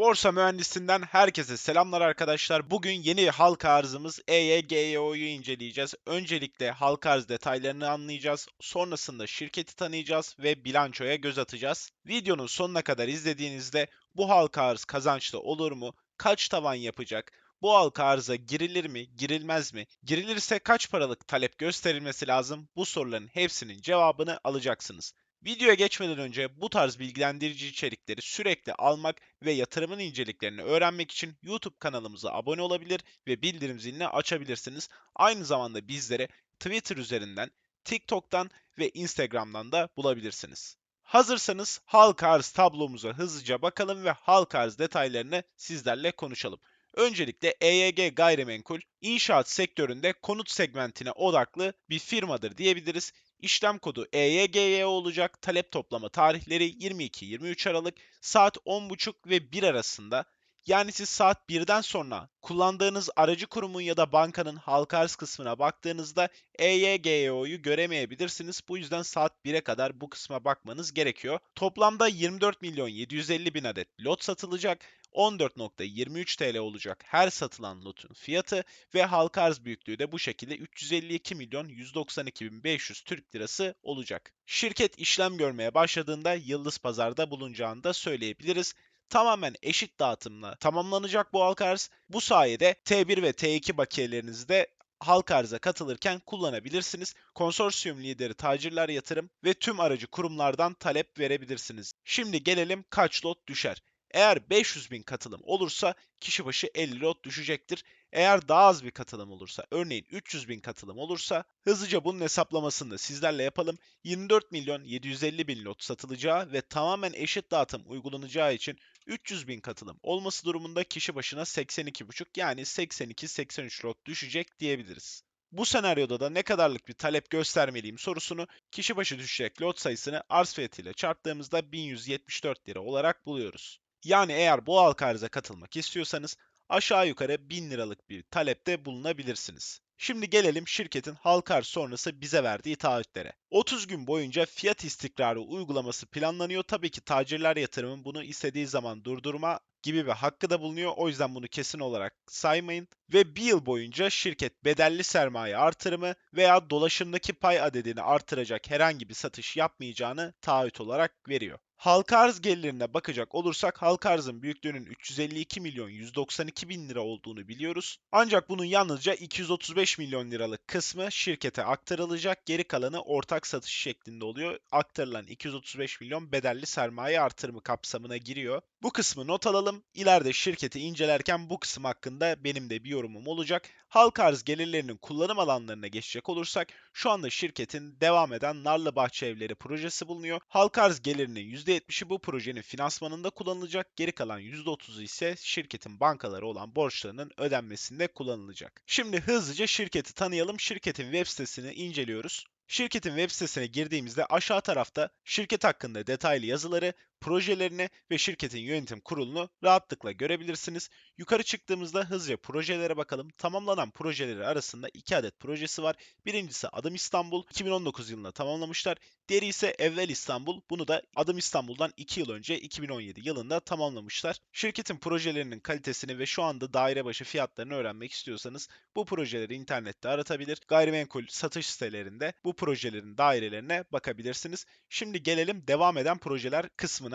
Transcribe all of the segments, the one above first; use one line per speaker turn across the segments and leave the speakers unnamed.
Borsa mühendisinden herkese selamlar arkadaşlar. Bugün yeni halka arzımız EYGEO'yu inceleyeceğiz. Öncelikle halka arz detaylarını anlayacağız. Sonrasında şirketi tanıyacağız ve bilançoya göz atacağız. Videonun sonuna kadar izlediğinizde bu halka arz kazançlı olur mu? Kaç tavan yapacak? Bu halka arıza girilir mi, girilmez mi? Girilirse kaç paralık talep gösterilmesi lazım? Bu soruların hepsinin cevabını alacaksınız. Videoya geçmeden önce bu tarz bilgilendirici içerikleri sürekli almak ve yatırımın inceliklerini öğrenmek için YouTube kanalımıza abone olabilir ve bildirim zilini açabilirsiniz. Aynı zamanda bizlere Twitter üzerinden, TikTok'tan ve Instagram'dan da bulabilirsiniz. Hazırsanız halka arz tablomuza hızlıca bakalım ve halka arz detaylarını sizlerle konuşalım. Öncelikle EYG Gayrimenkul, inşaat sektöründe konut segmentine odaklı bir firmadır diyebiliriz. İşlem kodu EYGY olacak. Talep toplama tarihleri 22-23 Aralık saat 10.30 ve 1 arasında. Yani siz saat 1'den sonra kullandığınız aracı kurumun ya da bankanın halka arz kısmına baktığınızda E EYGYO'yu göremeyebilirsiniz. Bu yüzden saat 1'e kadar bu kısma bakmanız gerekiyor. Toplamda 24 milyon 750 bin adet lot satılacak. 14.23 TL olacak her satılan lotun fiyatı ve halka arz büyüklüğü de bu şekilde 352 milyon 192 bin 500 Türk lirası olacak. Şirket işlem görmeye başladığında Yıldız Pazar'da bulunacağını da söyleyebiliriz tamamen eşit dağıtımla tamamlanacak bu halka arz. Bu sayede T1 ve T2 bakiyelerinizi de halka arıza katılırken kullanabilirsiniz. Konsorsiyum lideri tacirler yatırım ve tüm aracı kurumlardan talep verebilirsiniz. Şimdi gelelim kaç lot düşer. Eğer 500 bin katılım olursa kişi başı 50 lot düşecektir. Eğer daha az bir katılım olursa, örneğin 300 bin katılım olursa hızlıca bunun hesaplamasını da sizlerle yapalım. 24 milyon 750 bin lot satılacağı ve tamamen eşit dağıtım uygulanacağı için 300 bin katılım olması durumunda kişi başına 82,5 yani 82-83 lot düşecek diyebiliriz. Bu senaryoda da ne kadarlık bir talep göstermeliyim sorusunu kişi başı düşecek lot sayısını arz fiyatıyla çarptığımızda 1174 lira olarak buluyoruz. Yani eğer bu halka arıza katılmak istiyorsanız aşağı yukarı 1000 liralık bir talepte bulunabilirsiniz. Şimdi gelelim şirketin halka arz sonrası bize verdiği taahhütlere. 30 gün boyunca fiyat istikrarı uygulaması planlanıyor. Tabii ki tacirler yatırımın bunu istediği zaman durdurma gibi bir hakkı da bulunuyor. O yüzden bunu kesin olarak saymayın. Ve bir yıl boyunca şirket bedelli sermaye artırımı veya dolaşımdaki pay adedini artıracak herhangi bir satış yapmayacağını taahhüt olarak veriyor. Halka arz gelirine bakacak olursak halka arzın büyüklüğünün 352 milyon 192 bin lira olduğunu biliyoruz. Ancak bunun yalnızca 235 milyon liralık kısmı şirkete aktarılacak. Geri kalanı ortak satış şeklinde oluyor. Aktarılan 235 milyon bedelli sermaye artırımı kapsamına giriyor. Bu kısmı not alalım. İleride şirketi incelerken bu kısım hakkında benim de bir yorumum olacak. Halka arz gelirlerinin kullanım alanlarına geçecek olursak şu anda şirketin devam eden Narlı Bahçe Evleri projesi bulunuyor. Halka arz gelirinin %70'i bu projenin finansmanında kullanılacak. Geri kalan %30'u ise şirketin bankaları olan borçlarının ödenmesinde kullanılacak. Şimdi hızlıca şirketi tanıyalım. Şirketin web sitesini inceliyoruz. Şirketin web sitesine girdiğimizde aşağı tarafta şirket hakkında detaylı yazıları, projelerini ve şirketin yönetim kurulunu rahatlıkla görebilirsiniz. Yukarı çıktığımızda hızlıca projelere bakalım. Tamamlanan projeleri arasında iki adet projesi var. Birincisi Adım İstanbul 2019 yılında tamamlamışlar. Diğeri ise Evvel İstanbul. Bunu da Adım İstanbul'dan 2 yıl önce 2017 yılında tamamlamışlar. Şirketin projelerinin kalitesini ve şu anda daire başı fiyatlarını öğrenmek istiyorsanız bu projeleri internette aratabilir. Gayrimenkul satış sitelerinde bu projelerin dairelerine bakabilirsiniz. Şimdi gelelim devam eden projeler kısmına.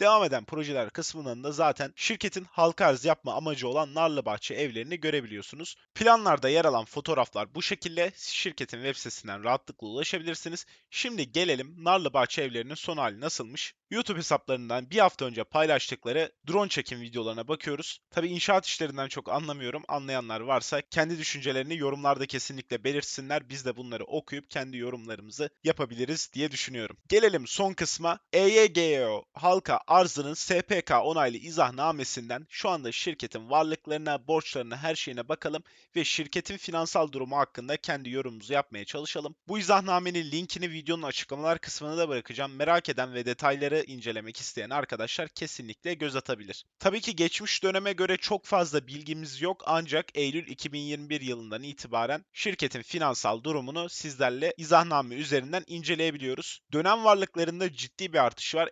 Devam eden projeler kısmından da zaten şirketin halka arz yapma amacı olan Narlıbahçe evlerini görebiliyorsunuz. Planlarda yer alan fotoğraflar bu şekilde şirketin web sitesinden rahatlıkla ulaşabilirsiniz. Şimdi gelelim Narlıbahçe evlerinin son hali nasılmış? YouTube hesaplarından bir hafta önce paylaştıkları drone çekim videolarına bakıyoruz. Tabi inşaat işlerinden çok anlamıyorum. Anlayanlar varsa kendi düşüncelerini yorumlarda kesinlikle belirtsinler. Biz de bunları okuyup kendi yorumlarımızı yapabiliriz diye düşünüyorum. Gelelim son kısma. E EYGO halka arzının SPK onaylı izahnamesinden şu anda şirketin varlıklarına, borçlarına, her şeyine bakalım ve şirketin finansal durumu hakkında kendi yorumumuzu yapmaya çalışalım. Bu izahnamenin linkini videonun açıklamalar kısmına da bırakacağım. Merak eden ve detayları incelemek isteyen arkadaşlar kesinlikle göz atabilir. Tabii ki geçmiş döneme göre çok fazla bilgimiz yok ancak Eylül 2021 yılından itibaren şirketin finansal durumunu sizlerle izahname üzerinden inceleyebiliyoruz. Dönem varlıklarında ciddi bir artış var.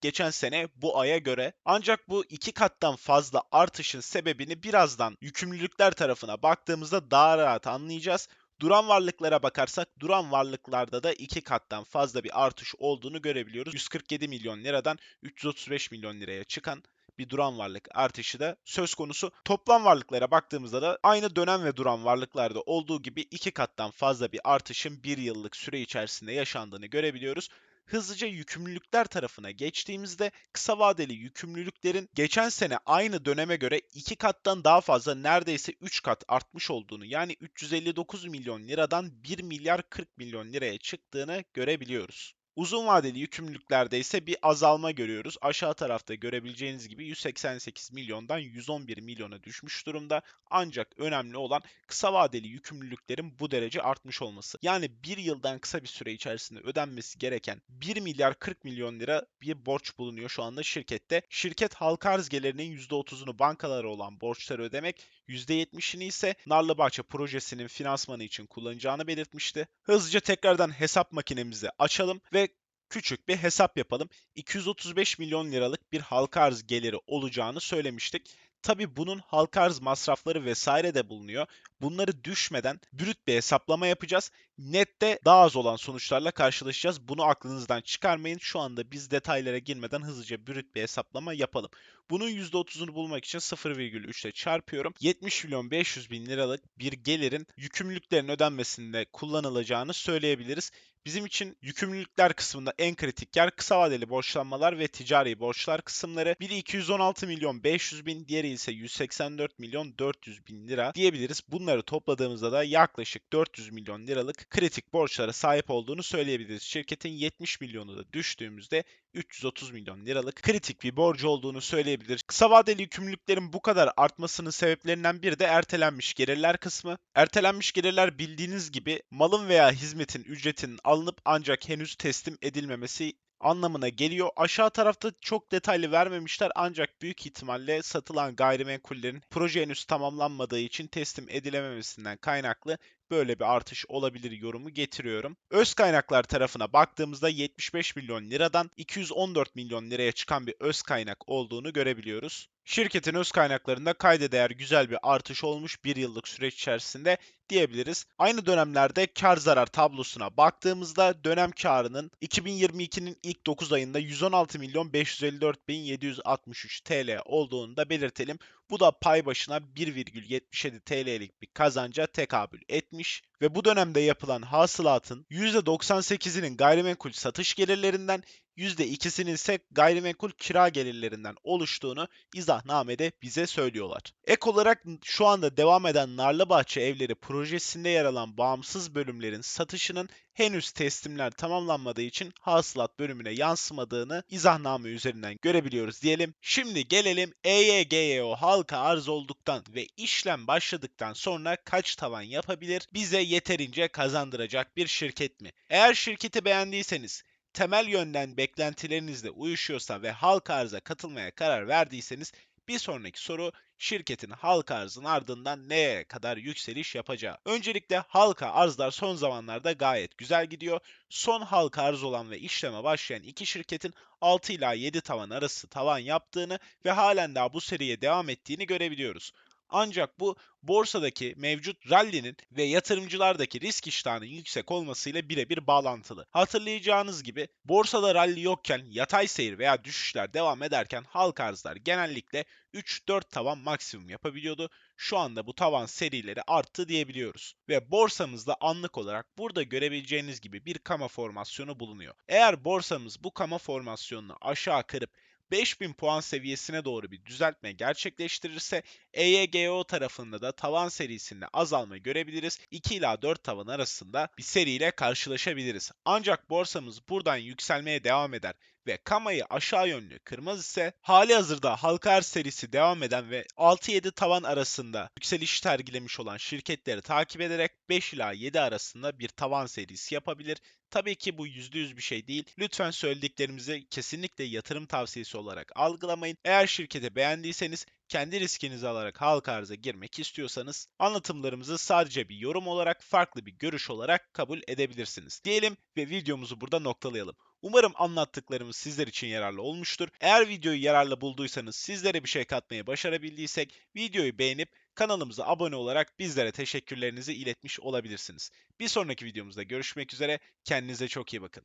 Geçen sene bu aya göre. Ancak bu iki kattan fazla artışın sebebini birazdan yükümlülükler tarafına baktığımızda daha rahat anlayacağız. Duran varlıklara bakarsak duran varlıklarda da iki kattan fazla bir artış olduğunu görebiliyoruz. 147 milyon liradan 335 milyon liraya çıkan bir duran varlık artışı da söz konusu. Toplam varlıklara baktığımızda da aynı dönem ve duran varlıklarda olduğu gibi iki kattan fazla bir artışın bir yıllık süre içerisinde yaşandığını görebiliyoruz. Hızlıca yükümlülükler tarafına geçtiğimizde kısa vadeli yükümlülüklerin geçen sene aynı döneme göre iki kattan daha fazla neredeyse 3 kat artmış olduğunu yani 359 milyon liradan 1 milyar 40 milyon liraya çıktığını görebiliyoruz. Uzun vadeli yükümlülüklerde ise bir azalma görüyoruz. Aşağı tarafta görebileceğiniz gibi 188 milyondan 111 milyona düşmüş durumda. Ancak önemli olan kısa vadeli yükümlülüklerin bu derece artmış olması. Yani bir yıldan kısa bir süre içerisinde ödenmesi gereken 1 milyar 40 milyon lira bir borç bulunuyor şu anda şirkette. Şirket halka arz gelirinin %30'unu bankalara olan borçları ödemek, %70'ini ise Narlıbahçe projesinin finansmanı için kullanacağını belirtmişti. Hızlıca tekrardan hesap makinemizi açalım ve küçük bir hesap yapalım. 235 milyon liralık bir halka arz geliri olacağını söylemiştik. Tabi bunun halka arz masrafları vesaire de bulunuyor. Bunları düşmeden brüt bir hesaplama yapacağız. Nette daha az olan sonuçlarla karşılaşacağız. Bunu aklınızdan çıkarmayın. Şu anda biz detaylara girmeden hızlıca brüt bir hesaplama yapalım. Bunun %30'unu bulmak için 0,3 ile çarpıyorum. 70 milyon 500 bin liralık bir gelirin yükümlülüklerin ödenmesinde kullanılacağını söyleyebiliriz. Bizim için yükümlülükler kısmında en kritik yer kısa vadeli borçlanmalar ve ticari borçlar kısımları. Biri 216 milyon 500 bin, diğeri ise 184 milyon 400 bin lira diyebiliriz. Bunları topladığımızda da yaklaşık 400 milyon liralık kritik borçlara sahip olduğunu söyleyebiliriz. Şirketin 70 milyonu da düştüğümüzde 330 milyon liralık kritik bir borcu olduğunu söyleyebiliriz. Kısa vadeli yükümlülüklerin bu kadar artmasının sebeplerinden biri de ertelenmiş gelirler kısmı. Ertelenmiş gelirler bildiğiniz gibi malın veya hizmetin ücretinin alınıp ancak henüz teslim edilmemesi anlamına geliyor. Aşağı tarafta çok detaylı vermemişler ancak büyük ihtimalle satılan gayrimenkullerin proje henüz tamamlanmadığı için teslim edilememesinden kaynaklı böyle bir artış olabilir yorumu getiriyorum. Öz kaynaklar tarafına baktığımızda 75 milyon liradan 214 milyon liraya çıkan bir öz kaynak olduğunu görebiliyoruz. Şirketin öz kaynaklarında kayda değer güzel bir artış olmuş bir yıllık süreç içerisinde diyebiliriz. Aynı dönemlerde kar zarar tablosuna baktığımızda dönem karının 2022'nin ilk 9 ayında 116 milyon 554 bin 763 TL olduğunu da belirtelim. Bu da pay başına 1,77 TL'lik bir kazanca tekabül etmiş ve bu dönemde yapılan hasılatın %98'inin gayrimenkul satış gelirlerinden, %2'sinin ise gayrimenkul kira gelirlerinden oluştuğunu izahnamede bize söylüyorlar. Ek olarak şu anda devam eden Narlıbahçe Evleri projesinde yer alan bağımsız bölümlerin satışının henüz teslimler tamamlanmadığı için hasılat bölümüne yansımadığını izahname üzerinden görebiliyoruz diyelim. Şimdi gelelim EYGYO halka arz olduktan ve işlem başladıktan sonra kaç tavan yapabilir? Bize yeterince kazandıracak bir şirket mi? Eğer şirketi beğendiyseniz temel yönden beklentilerinizle uyuşuyorsa ve halka arza katılmaya karar verdiyseniz bir sonraki soru şirketin halka arzın ardından neye kadar yükseliş yapacağı. Öncelikle halka arzlar son zamanlarda gayet güzel gidiyor. Son halka arz olan ve işleme başlayan iki şirketin 6 ila 7 tavan arası tavan yaptığını ve halen daha bu seriye devam ettiğini görebiliyoruz. Ancak bu borsadaki mevcut rallinin ve yatırımcılardaki risk iştahının yüksek olmasıyla birebir bağlantılı. Hatırlayacağınız gibi borsada rally yokken yatay seyir veya düşüşler devam ederken halka arzlar genellikle 3-4 tavan maksimum yapabiliyordu. Şu anda bu tavan serileri arttı diyebiliyoruz. Ve borsamızda anlık olarak burada görebileceğiniz gibi bir kama formasyonu bulunuyor. Eğer borsamız bu kama formasyonunu aşağı kırıp 5000 puan seviyesine doğru bir düzeltme gerçekleştirirse EYGO tarafında da tavan serisinde azalma görebiliriz. 2 ila 4 tavan arasında bir seriyle karşılaşabiliriz. Ancak borsamız buradan yükselmeye devam eder ve kamayı aşağı yönlü kırmaz ise hali hazırda halka arz serisi devam eden ve 6-7 tavan arasında yükseliş sergilemiş olan şirketleri takip ederek 5 ila 7 arasında bir tavan serisi yapabilir. Tabii ki bu %100 bir şey değil. Lütfen söylediklerimizi kesinlikle yatırım tavsiyesi olarak algılamayın. Eğer şirketi beğendiyseniz kendi riskinizi alarak halka arıza girmek istiyorsanız anlatımlarımızı sadece bir yorum olarak farklı bir görüş olarak kabul edebilirsiniz. Diyelim ve videomuzu burada noktalayalım. Umarım anlattıklarımız sizler için yararlı olmuştur. Eğer videoyu yararlı bulduysanız, sizlere bir şey katmayı başarabildiysek videoyu beğenip kanalımıza abone olarak bizlere teşekkürlerinizi iletmiş olabilirsiniz. Bir sonraki videomuzda görüşmek üzere. Kendinize çok iyi bakın.